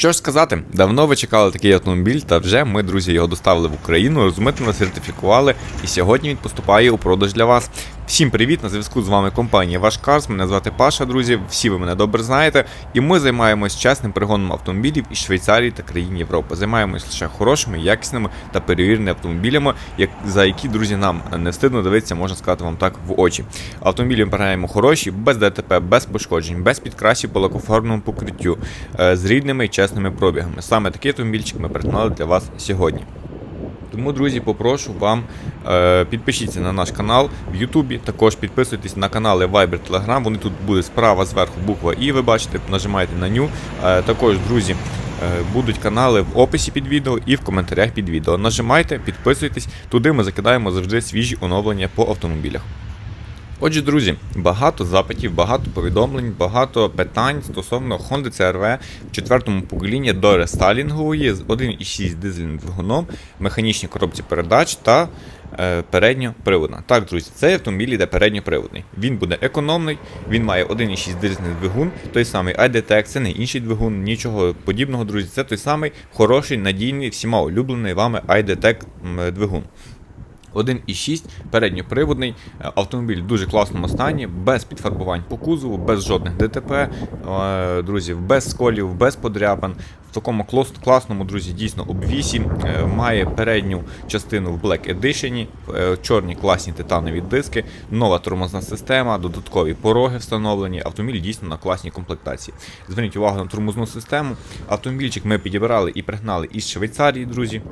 Що ж сказати, давно ви чекали такий автомобіль, та вже ми, друзі, його доставили в Україну, розмитнено сертифікували, і сьогодні він поступає у продаж для вас. Всім привіт! На зв'язку з вами компанія Ваш Карс. Мене звати Паша, друзі. Всі ви мене добре знаєте. І ми займаємось чесним пригоном автомобілів із Швейцарії та країн Європи. Займаємось лише хорошими, якісними та перевіреними автомобілями, як за які друзі нам не встидно дивитися, можна сказати вам так в очі. Автомобілі ми перегаємо хороші, без ДТП, без пошкоджень, без підкрасів по лакофарбному покриттю, е, з рідними і чесними пробігами. Саме такий автомобільчик ми пригнали для вас сьогодні. Тому, друзі, попрошу вам е, підпишіться на наш канал в Ютубі. Також підписуйтесь на канали Viber Telegram. Вони тут будуть справа зверху буква І. Ви бачите, нажимаєте на ню. Е, також, друзі, е, будуть канали в описі під відео і в коментарях під відео. Нажимайте, підписуйтесь. Туди ми закидаємо завжди свіжі оновлення по автомобілях. Отже, друзі, багато запитів, багато повідомлень, багато питань стосовно Honda CRV в четвертому поколінні до рестайлінгової з 1,6 дизельним двигуном, механічній коробці передач та е, передньоприводна. Так, друзі, цей автомобіль йде передньоприводний. Він буде економний, він має 1,6 дизельний двигун, той самий IDTEC, це не інший двигун, нічого подібного, друзі. Це той самий хороший, надійний, всіма улюблений вами IDTEC двигун. 1,6 передньоприводний е, автомобіль в дуже класному стані, без підфарбувань по кузову, без жодних ДТП, е, друзі, без сколів, без подряпин. В такому класному, друзі, дійсно обвісі. Е, Має передню частину в Black Edition, чорні класні титанові диски, нова тормозна система, додаткові пороги встановлені. Автомобіль дійсно на класній комплектації. Зверніть увагу на тормозну систему. Автомобільчик ми підібрали і пригнали із Швейцарії, друзі.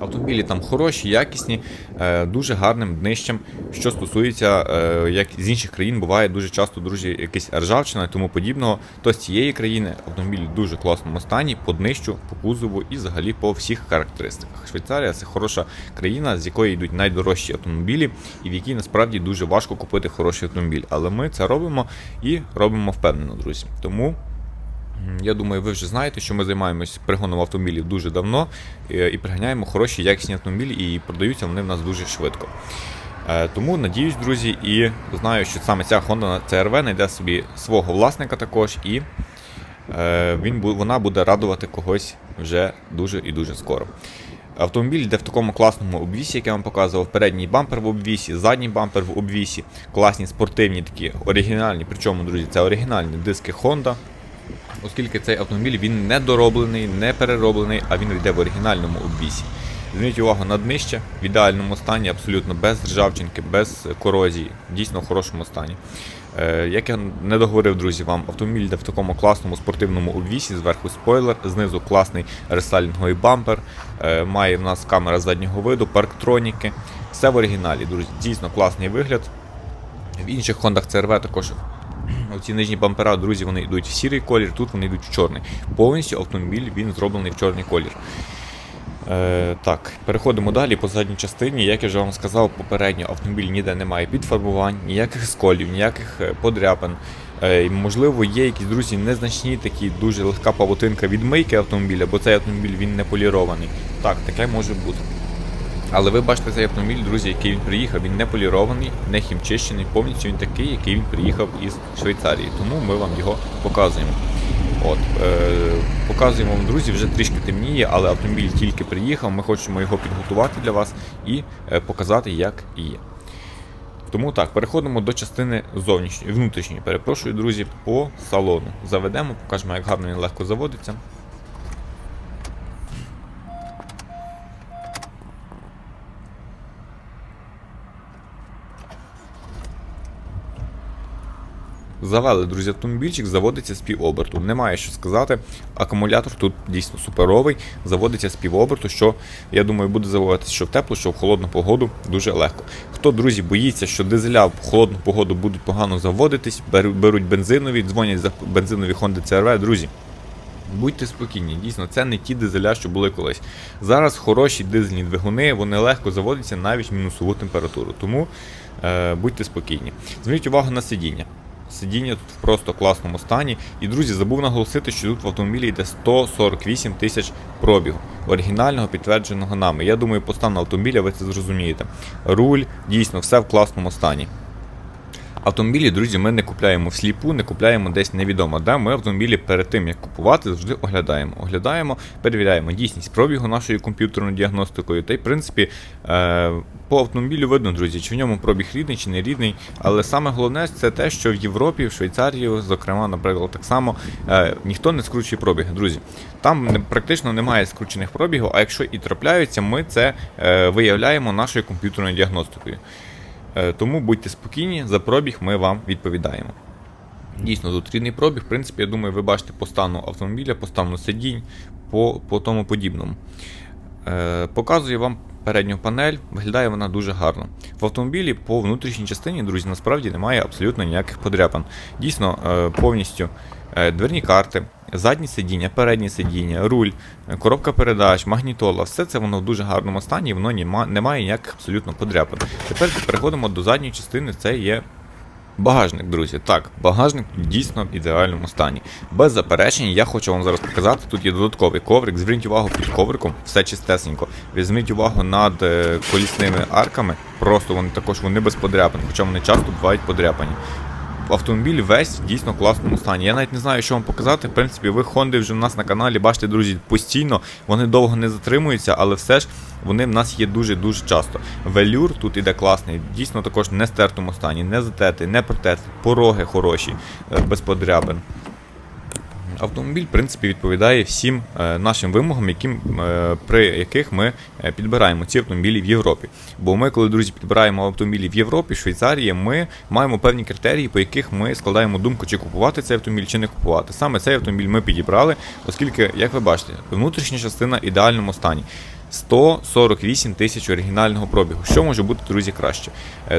Автомобілі там хороші, якісні, е, дуже гарним днищем. Що стосується, е, як з інших країн, буває дуже часто, друзі, якась ржавчина і тому подібного. То з цієї країни автомобіль в дуже класному стані, по днищу, по кузову і взагалі по всіх характеристиках. Швейцарія це хороша країна, з якої йдуть найдорожчі автомобілі, і в якій насправді дуже важко купити хороший автомобіль. Але ми це робимо і робимо впевнено, друзі. Тому. Я думаю, ви вже знаєте, що ми займаємось пригоном автомобілів дуже давно е, і приганяємо хороші якісні автомобілі, і продаються вони в нас дуже швидко. Е, Тому надіюсь, друзі, і знаю, що саме ця Honda CRV знайде собі свого власника також, і е, він, вона буде радувати когось вже дуже і дуже скоро. Автомобіль йде в такому класному обвісі, як я вам показував. Передній бампер в обвісі, задній бампер в обвісі, класні спортивні такі оригінальні. Причому, друзі, це оригінальні диски Honda оскільки цей автомобіль він не дороблений, не перероблений, а він йде в оригінальному обвісі. Зверніть увагу на днище в ідеальному стані, абсолютно без ржавчинки, без корозії, дійсно в хорошому стані. Е, як я не договорив, друзі, вам автомобіль йде в такому класному спортивному обвісі, зверху спойлер, знизу класний рестайлінговий бампер, е, має в нас камера заднього виду, парктроніки. Все в оригіналі, друзі. Дійсно класний вигляд. В інших Honda CRV також Оці нижні бампера, друзі, вони йдуть в сірий колір, тут вони йдуть в чорний. Повністю автомобіль він зроблений в чорний колір. Е, так, переходимо далі по задній частині. Як я вже вам сказав, попередньо автомобіль ніде не має підфарбувань, ніяких сколів, ніяких е, подряпин. Е, можливо, є якісь друзі незначні такі дуже легка павутинка від мийки автомобіля, бо цей автомобіль він не полірований. Так, таке може бути. Але ви бачите цей автомобіль, друзі, який він приїхав, він не полірований, не хімчищений, повністю він такий, який він приїхав із Швейцарії. Тому ми вам його показуємо. От, е, Показуємо вам, друзі, вже трішки темніє, але автомобіль тільки приїхав. Ми хочемо його підготувати для вас і е, показати, як є. Тому так, переходимо до частини зовнішньої, внутрішньої, перепрошую, друзі, по салону. Заведемо, покажемо, як гарно він легко заводиться. Завели, друзі, автомобільчик, заводиться з півоберту. Немає що сказати. Акумулятор тут дійсно суперовий, заводиться з півоберту, що я думаю буде заводитися що в теплу, що в холодну погоду дуже легко. Хто, друзі, боїться, що дизеля в холодну погоду будуть погано заводитись, беруть бензинові, дзвонять за бензинові Honda CRV, друзі. Будьте спокійні, дійсно, це не ті дизеля, що були колись. Зараз хороші дизельні двигуни, вони легко заводяться навіть в мінусову температуру. Тому е, будьте спокійні. Зверніть увагу на сидіння. Сидіння тут в просто класному стані. І, друзі, забув наголосити, що тут в автомобілі йде 148 тисяч пробігу. Оригінального підтвердженого нами. Я думаю, по стану автомобіля ви це зрозумієте. Руль, дійсно, все в класному стані. Автомобілі, друзі, ми не купляємо всліпу, не купляємо десь невідомо. де. Ми автомобілі перед тим як купувати, завжди оглядаємо. Оглядаємо, перевіряємо дійсність пробігу нашою комп'ютерною діагностикою. Та й в принципі е, по автомобілю видно, друзі, чи в ньому пробіг рідний, чи не рідний. Але саме головне це те, що в Європі, в Швейцарії, зокрема, наприклад, так само е, ніхто не скручує пробіг. Друзі, там практично немає скручених пробігів, а якщо і трапляються, ми це е, виявляємо нашою комп'ютерною діагностикою. Е, Тому будьте спокійні, за пробіг ми вам відповідаємо. Дійсно, тут рідний пробіг, в принципі, я думаю, ви бачите по стану автомобіля, по стану сидінь, по, по тому подібному. Е, показую вам передню панель, виглядає вона дуже гарно. В автомобілі по внутрішній частині, друзі, насправді немає абсолютно ніяких подряпин. Дійсно, е, повністю е, дверні карти, задні сидіння, передні сидіння, руль, коробка передач, магнітола, все це воно в дуже гарному стані, воно не має ніяких абсолютно подряпин. Тепер переходимо до задньої частини, це є Багажник, друзі, так, багажник дійсно в ідеальному стані. Без заперечень, я хочу вам зараз показати. Тут є додатковий коврик. Зверніть увагу під ковриком, все чистесенько. Візьміть увагу над е, колісними арками. Просто вони також вони без подряпин, хоча вони часто бувають подряпані. Автомобіль весь в дійсно класному стані. Я навіть не знаю, що вам показати. В принципі, ви Honda вже в нас на каналі, бачите, друзі, постійно. Вони довго не затримуються, але все ж вони в нас є дуже-дуже часто. Велюр тут іде класний, дійсно також не стертому стані, не затетий, не протетий, пороги хороші, е, без подрябин. Автомобіль, в принципі, відповідає всім е, нашим вимогам, яким, е, при яких ми е, підбираємо ці автомобілі в Європі. Бо ми, коли друзі, підбираємо автомобілі в Європі, в Швейцарії, ми маємо певні критерії, по яких ми складаємо думку, чи купувати цей автомобіль, чи не купувати. Саме цей автомобіль ми підібрали, оскільки, як ви бачите, внутрішня частина в ідеальному стані. 148 тисяч оригінального пробігу. Що може бути, друзі, краще?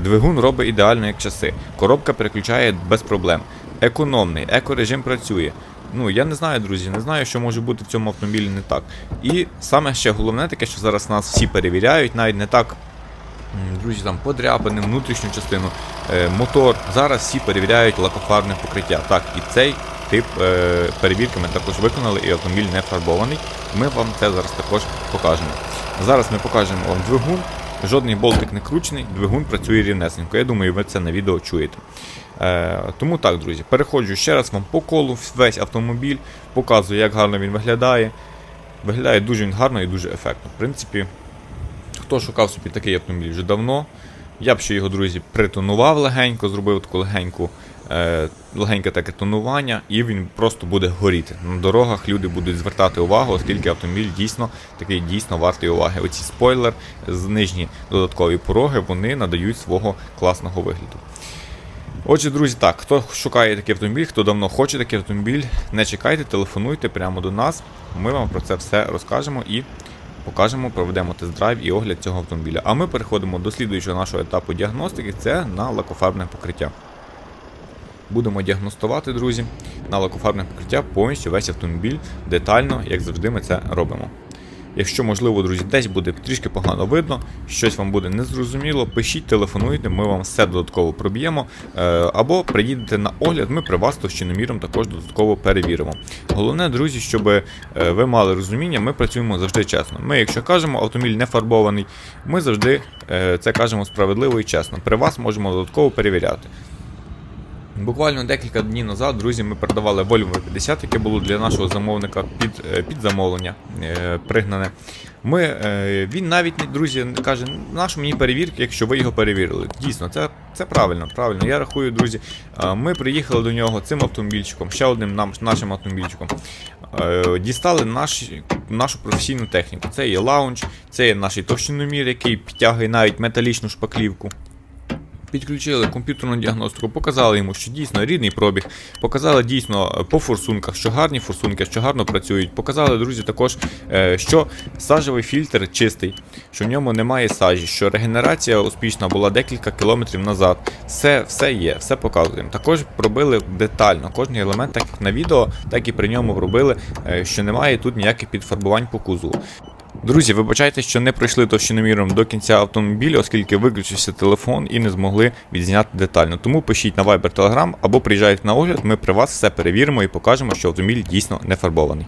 Двигун робить ідеально як часи. Коробка переключає без проблем. Економний, екорежим працює. Ну, я не знаю, друзі, не знаю, що може бути в цьому автомобілі не так. І саме ще головне таке, що зараз нас всі перевіряють, навіть не так. Друзі, там подряпини, внутрішню частину, е, мотор. Зараз всі перевіряють лакофарне покриття. Так, і цей тип е, перевірки ми також виконали, і автомобіль не фарбований. Ми вам це зараз також покажемо. Зараз ми покажемо вам двигун. Жодний болтик не кручений, двигун працює рівнесенько. Я думаю, ви це на відео чуєте. Е, тому так, друзі, переходжу ще раз вам по колу весь автомобіль, показую, як гарно він виглядає. Виглядає дуже він гарно і дуже ефектно. В принципі, хто шукав собі такий автомобіль вже давно, я б ще його, друзі, притонував легенько, зробив таку легеньку, легеньке таке тонування, і він просто буде горіти. На дорогах люди будуть звертати увагу, оскільки автомобіль дійсно такий дійсно вартий уваги. Оці спойлер з нижні додаткові пороги вони надають свого класного вигляду. Отже, друзі, так, хто шукає такий автомобіль, хто давно хоче такий автомобіль, не чекайте, телефонуйте прямо до нас. Ми вам про це все розкажемо і покажемо, проведемо тест-драйв і огляд цього автомобіля. А ми переходимо до слідуючого нашого етапу діагностики це на лакофарбне покриття. Будемо діагностувати, друзі, на лакофарбне покриття повністю весь автомобіль детально, як завжди, ми це робимо. Якщо, можливо, друзі, десь буде трішки погано видно, щось вам буде незрозуміло, пишіть, телефонуйте, ми вам все додатково проб'ємо. Е, Або приїдете на огляд, ми при вас товщиноміром також додатково перевіримо. Головне, друзі, щоб е, ви мали розуміння, ми працюємо завжди чесно. Ми, якщо кажемо, автомобіль не фарбований, ми завжди е, це кажемо справедливо і чесно. При вас можемо додатково перевіряти. Буквально декілька днів назад, друзі, ми передавали Volvo V50, яке було для нашого замовника під, е, під замовлення е, пригнане. Ми, е, він навіть друзі каже, нащо мені перевірки, якщо ви його перевірили. Дійсно, це, це правильно, правильно. Я рахую, друзі. Ми приїхали до нього цим автомобільчиком, ще одним нам, нашим автомобільчиком. Дістали наш, нашу професійну техніку. Це є лаунч, це є наш товщиномір, який підтягує навіть металічну шпаклівку. Підключили комп'ютерну діагностику, показали йому, що дійсно рідний пробіг, показали дійсно по форсунках, що гарні форсунки, що гарно працюють. Показали, друзі, також, е, що сажевий фільтр чистий, що в ньому немає сажі, що регенерація успішна була декілька кілометрів назад. Все, все є, все показуємо. Також пробили детально кожний елемент, так як на відео, так і при ньому робили, е, що немає тут ніяких підфарбувань по кузову. Друзі, вибачайте, що не пройшли товщиноміром до кінця автомобіля, оскільки виключився телефон і не змогли відзняти детально. Тому пишіть на Viber Telegram або приїжджайте на огляд, ми при вас все перевіримо і покажемо, що автомобіль дійсно не фарбований.